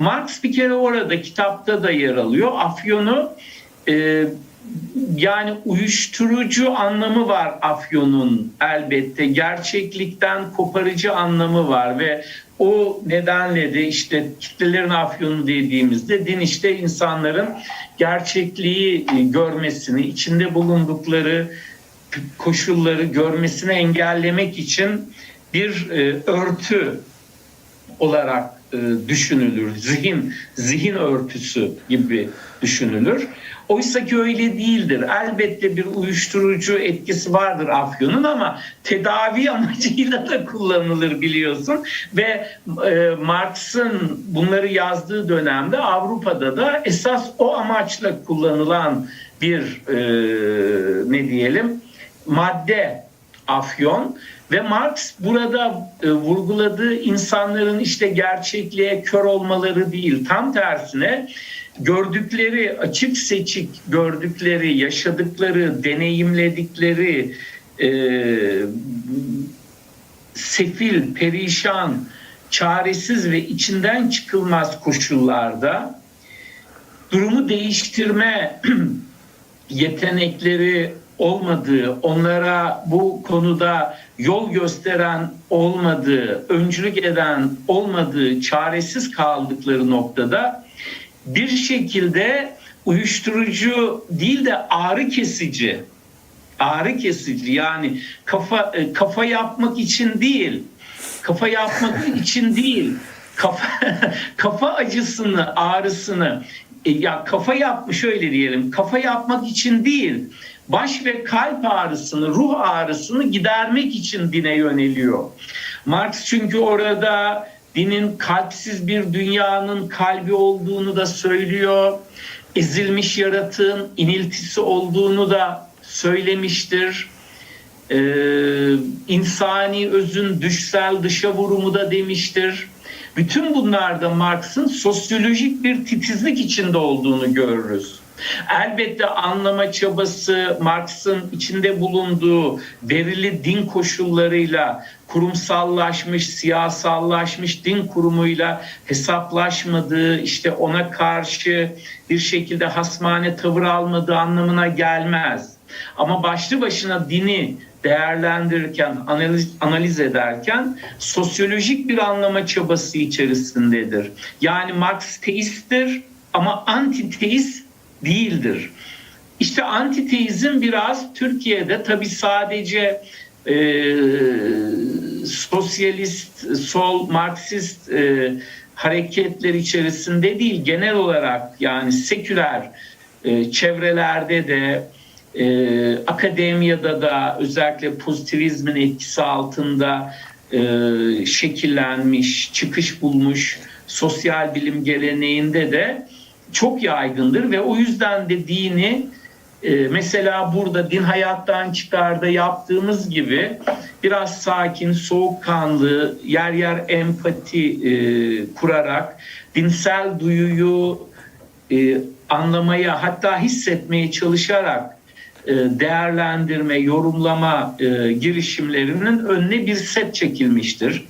Marx bir kere orada kitapta da yer alıyor. Afyonu e, yani uyuşturucu anlamı var afyonun elbette. Gerçeklikten koparıcı anlamı var ve o nedenle de işte kitlelerin afyonu dediğimizde din işte insanların gerçekliği e, görmesini, içinde bulundukları koşulları görmesini engellemek için bir e, örtü olarak e, düşünülür. Zihin, zihin örtüsü gibi düşünülür. Oysa ki öyle değildir. Elbette bir uyuşturucu etkisi vardır afyonun ama tedavi amacıyla da kullanılır biliyorsun. Ve e, Marx'ın bunları yazdığı dönemde Avrupa'da da esas o amaçla kullanılan bir e, ne diyelim madde afyon ve Marx burada e, vurguladığı insanların işte gerçekliğe kör olmaları değil tam tersine gördükleri açık seçik gördükleri yaşadıkları deneyimledikleri e, sefil perişan çaresiz ve içinden çıkılmaz koşullarda durumu değiştirme yetenekleri olmadığı, onlara bu konuda yol gösteren olmadığı, öncülük eden olmadığı, çaresiz kaldıkları noktada bir şekilde uyuşturucu değil de ağrı kesici, ağrı kesici yani kafa e, kafa yapmak için değil, kafa yapmak için değil, kafa kafa acısını, ağrısını ya kafa yapmış şöyle diyelim, kafa yapmak için değil, baş ve kalp ağrısını, ruh ağrısını gidermek için dine yöneliyor. Marx çünkü orada dinin kalpsiz bir dünyanın kalbi olduğunu da söylüyor. Ezilmiş yaratığın iniltisi olduğunu da söylemiştir. Ee, insani özün düşsel dışa vurumu da demiştir. Bütün bunlarda Marx'ın sosyolojik bir titizlik içinde olduğunu görürüz. Elbette anlama çabası Marx'ın içinde bulunduğu verili din koşullarıyla kurumsallaşmış, siyasallaşmış din kurumuyla hesaplaşmadığı, işte ona karşı bir şekilde hasmane tavır almadığı anlamına gelmez. Ama başlı başına dini değerlendirirken, analiz, analiz ederken sosyolojik bir anlama çabası içerisindedir. Yani Marx teisttir ama antiteist değildir. İşte antiteizm biraz Türkiye'de tabi sadece e, sosyalist, sol, Marksist e, hareketler içerisinde değil genel olarak yani seküler e, çevrelerde de e, akademiyada da özellikle pozitivizmin etkisi altında e, şekillenmiş, çıkış bulmuş sosyal bilim geleneğinde de çok yaygındır ve o yüzden de dini e, mesela burada din hayattan çıkarda yaptığımız gibi biraz sakin, soğukkanlı, yer yer empati e, kurarak dinsel duyuyu e, anlamaya hatta hissetmeye çalışarak değerlendirme, yorumlama e, girişimlerinin önüne bir set çekilmiştir.